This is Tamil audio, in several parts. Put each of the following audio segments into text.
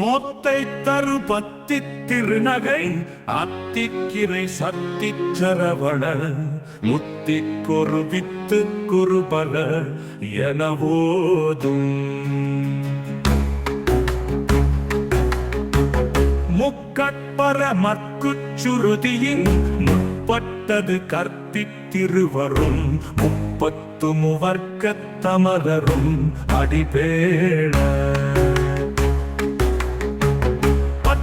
மொத்தை தரு பத்தி திருநகை அத்திக்கிரை சத்தி சரவண முத்தி கொரு வித்து குருபல எனவோதும். முக்கட்பர மற்குச்சுருதியின் முற்பட்டது கர்த்தி திருவரும் முப்பத்து முவர்க்க தமரரும் அடிபேட.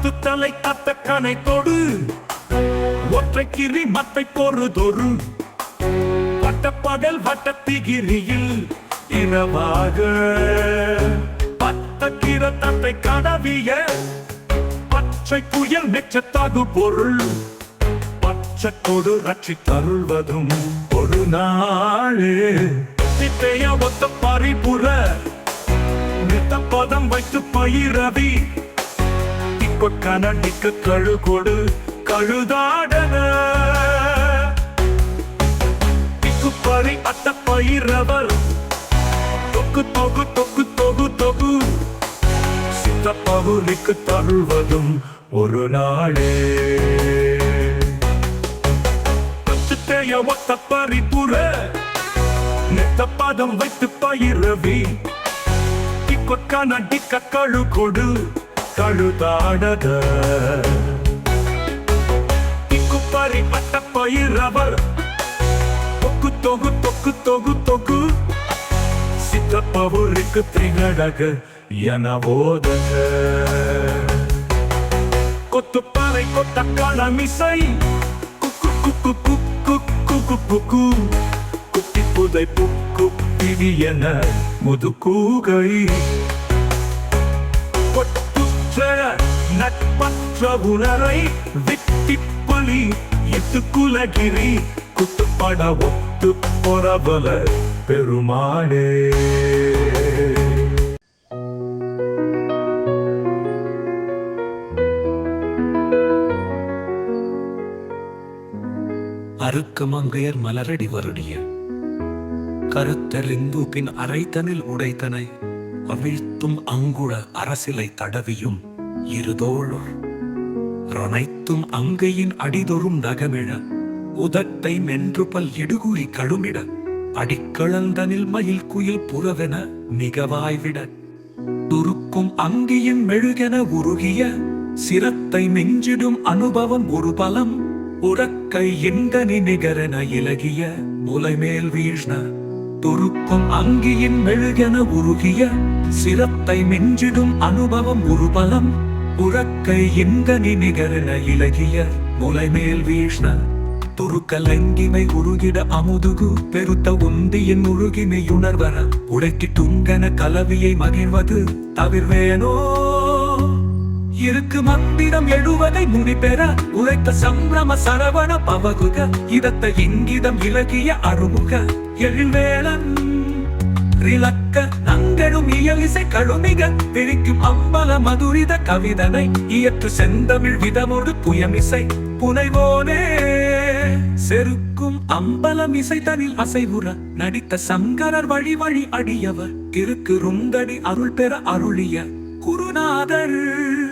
பத்து தலை தத்த கனை தொடு. ஒற்றை கிரி மத்தை பொறுதொரு. பட்டப்பகல் வட்டத்திகிரியில் இரவாக. பத்த கிரத்தத்தை கடவிய பச்சை புயல் மெச்சத்தாகு பொருள். பச்சை கொடு ரட்சி தருள்வதும் ஒரு நாளே. திட்டைய ஒத்த பரிபுற நித்த பதம் வைத்து பயிரவி. இப்ப கனடிக்க கழு கொடு கழுதாடன. திக்கு அத்த பயிரவர். தொக்கு தொகு தொக்கு தொகு தொகு சித்த பகுதிக்கு தருள்வதும் ஒரு நாளே. பச்சுத்தைய ஒத்த பரிபுற நெத்த பதம் வைத்து பயிரவி. கொக்கான டிக்க கழு கொடு கழுதாடத இக்குப்பறி பட்ட பயிர் பயிரவர் தொக்கு தொகு தொக்கு தொகு தொகு. சித்தப்பவுருக்கு திகழக என ஓதக கொத்துப்பாறை கொத்த களமிசை குக்கு குக்கு குக்கு குக்கு குக்கு குட்டி புதை புக்கு பிடி என முதுகூகை. கொட்டுற்ற நட்பற்ற உணரை விட்டிப்பலி எத்து குலகிரி குத்துப்பட ஒத்து பொறபல பெருமானே. அருக்கமங்கையர் மலரடி வருடிய கருத்தறிந்து பின் அரைத்தனில் உடைத்தனை அவிழ்த்தும் அங்குள அரசிலை தடவியும் இருதோளுர் ரனைத்தும் அங்கையின் அடிதொரும் நகமிழ உதட்டை மென்று பல் இடுகுறி கழுமிட அடிக்கழந்தனில் மயில் குயில் புறவென மிகவாய்விட துருக்கும் அங்கியின் மெழுகென உருகிய சிரத்தை மிஞ்சிடும் அனுபவம் ஒரு பலம் உறக்கை எங்கனி நிகரென இலகிய முலைமேல் வீழ்ன துருக்கும் அங்கியின் மெழுகென உருகிய சிரத்தை மிஞ்சிடும் அனுபவம் ஒரு பலம் உறக்கை இந்தனி நிகரென இலகிய முலைமேல் வீஷ்ண துருக்கலங்கிமை உருகிட அமுதுகு பெருத்த உந்தியின் உருகிமை உணர்வர உடைக்கு துங்கன கலவியை மகிழ்வது தவிர்வேனோ? இருக்கு மந்திரம் எழுவதை முடிபெற உழைத்த சம்பிரம சரவண பவகுக இதத்த இங்கிதம் இலகிய அருமுக எழில்வேலன். ரிலக்க நங்கெடும் இயலிசை கழுமிக பிரிக்கும் அம்பல மதுரித கவிதனை இயற்று செந்தமிழ் விதமொடு புயமிசை புனைவோனே. செருக்கும் அம்பலம் இசை தனில் அசைவுற நடித்த சங்கரர் வழி வழி அடியவர் திருக்கு ருந்தடி அருள் பெற அருளிய குருநாதர்.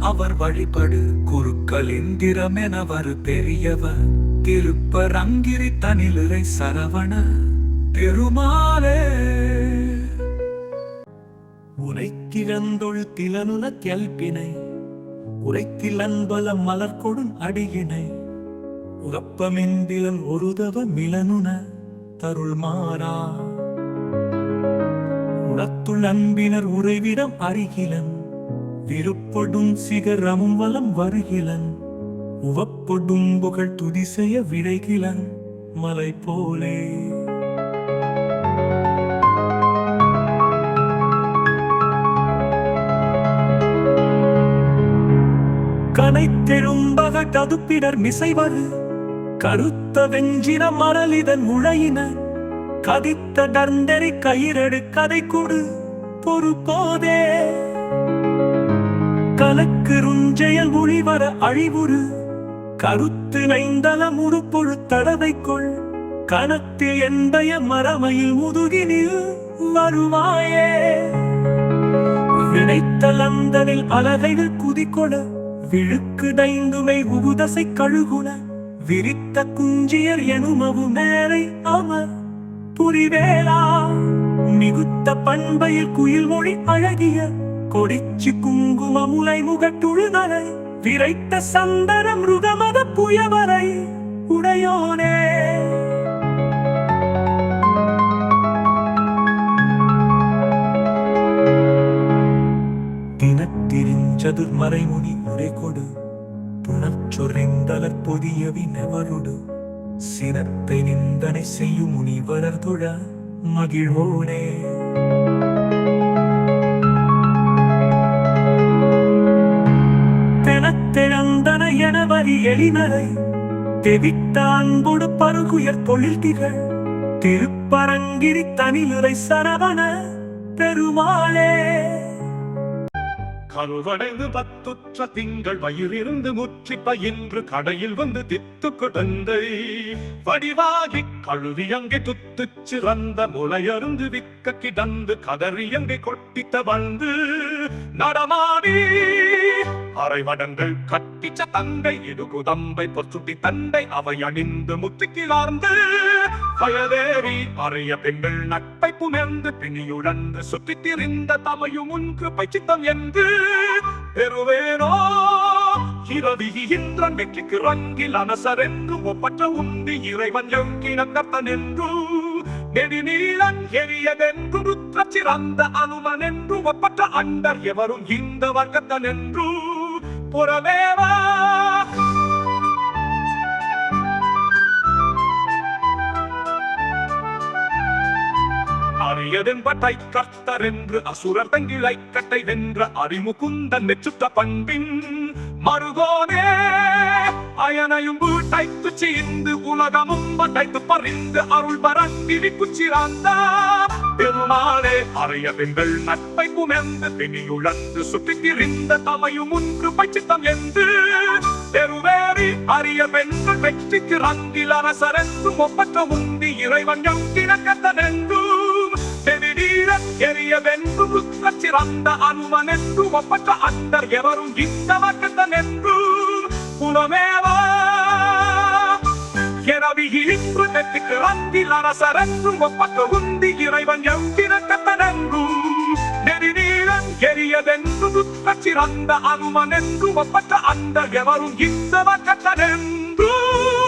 அவர் வழிபடு. குருக்கள் என வரு பெரியவர். திருப்பரங்கிரி தனிலுரை சரவண. பெருமாளே உரைத்திழந்தொழு திலனுல கெல்பினை உரைத்திலன்பல மலர்கொடும் அடியினை. உறப்பமெந்திலன் ஒருதவ மிளனுன. தருள் மாறா உளத்துள் அன்பினர் உறைவிடம் அருகிலன். விருப்படும் சிகரமும் வலம் வருகிலன். உவப்படும் புகழ் துதிசெய விரைகிலன் மலை போலே. கனைத்தெழும்பக ததுப்பிடர் மிசைவது. கருத்த வெஞ்சின மரலிதன் முழையின. கதித்த டர்ந்தெறி கயிறடு கதை கொடு பொறுப்போதே. கலக்கு ருஞ்செயல் ஒளிவர அழிவுறு. கருத்து நைந்தல முறுப்பொழு தடவைக்குள். கணத்தில் என்பய மரமையில் முதுகினில் வருவாயே. வினைத்தலந்தனில் அலகைகள் குதிக்கொட விழுக்கு தைந்துமை உகுதசை கழுகுண விரித்த குஞ்சியர் எனுமவு மேரை அமர். புரிவேலா மிகுத்த பண்பையில் குயில் மொழி அழகிய கொடிச்சு குங்கும முலை முகட்டுழுதலை விரைத்த சந்தன மிருகமத புயவரை உடையோனே. தினத்திரிஞ்சதுர் மறைமுனி உரை கொடு புணச்சொறிந்தலர் பொதியவி நெவருடு. சினத்தை நிந்தனை செய்யும் முனிவரர் தொழ மகிழ்வோனே. தெனத்தெழந்தன என வரி எளினரை தெவித்தான்புடு பருகுயர் தொழில் திகழ். திருப்பரங்கிரி தனிலுரை சரவண பெருமாளே. கருவடைந்து பத்துற்ற திங்கள் வயிறிருந்து முற்றி பயின்று கடையில் வந்து தித்து குடந்தை வடிவாகி கழுவி அங்கே துத்து சிறந்த முளையருந்து விக்க கிடந்து கதறி அங்கே கொட்டித்த வந்து நடமாடி. அரைவடங்கள் கட்டிச்ச தந்தை இது குதம்பை பொற்றுட்டி தந்தை அவை அணிந்து முத்திக்கிலார்ந்து பயதேறி அறைய பெண்கள் நட்பை புணர்ந்து பிணியுழந்து சுற்றித் திரிந்த தமையும் முன்கு பைச்சித்தம் என்று. பெறுவேனோ? இந்திரன் வெற்றிக்கு ரங்கில் அனசர் என்று ஒப்பற்ற உண்டி இறைவன் எங்கினங்கத்தன் என்று நெடுநீளன் எரியதென்று ருத்ர சிறந்த அனுமன் என்று ஒப்பற்ற அண்டர் எவரும் இந்த வர்க்கத்தன் என்று புறமேவா? அரியதென்பட்டை கர்த்தர் என்று அசுரர் தங்கிழை கட்டை வென்ற அறிமுகுந்தன் நெச்சுத்த பண்பின் மருகோனே. அயனையும் வீட்டைத்து சீந்து உலகமும் வட்டைத்து பறிந்து அருள் பரங்கிரி குச்சிராந்த பெருமாளே. அறைய பெண்கள் நட்பை குமெந்து பிணியுழந்து சுற்றி திரிந்த தமையும் முன்று பச்சித்தம் என்று தெருவேறி அரிய பெண்கள் வெற்றிக்கு ரங்கில் அரசரென்று ஒப்பற்ற உந்தி இறைவன் எங்கிணக்கத்தன் என்றும் பெருநீரன் எரிய வென்று சிறந்த அனுமன் என்று ஒப்பற்ற அந்தர் எவரும் இந்த வர்க்கத்தன் என்றும் புலமேவா எனவே இன்று நெற்றிக்கு ரங்கில் அரசரென்றும் ஒப்பற்ற உந்தி இறைவன் எங்கிணக்கத்தன் என்றும் நெடுநீரன் எரியதென்று சிறந்த அனுமன் என்று ஒப்பற்ற அந்தர் எவரும் இந்த வர்க்கத்தன் என்றும்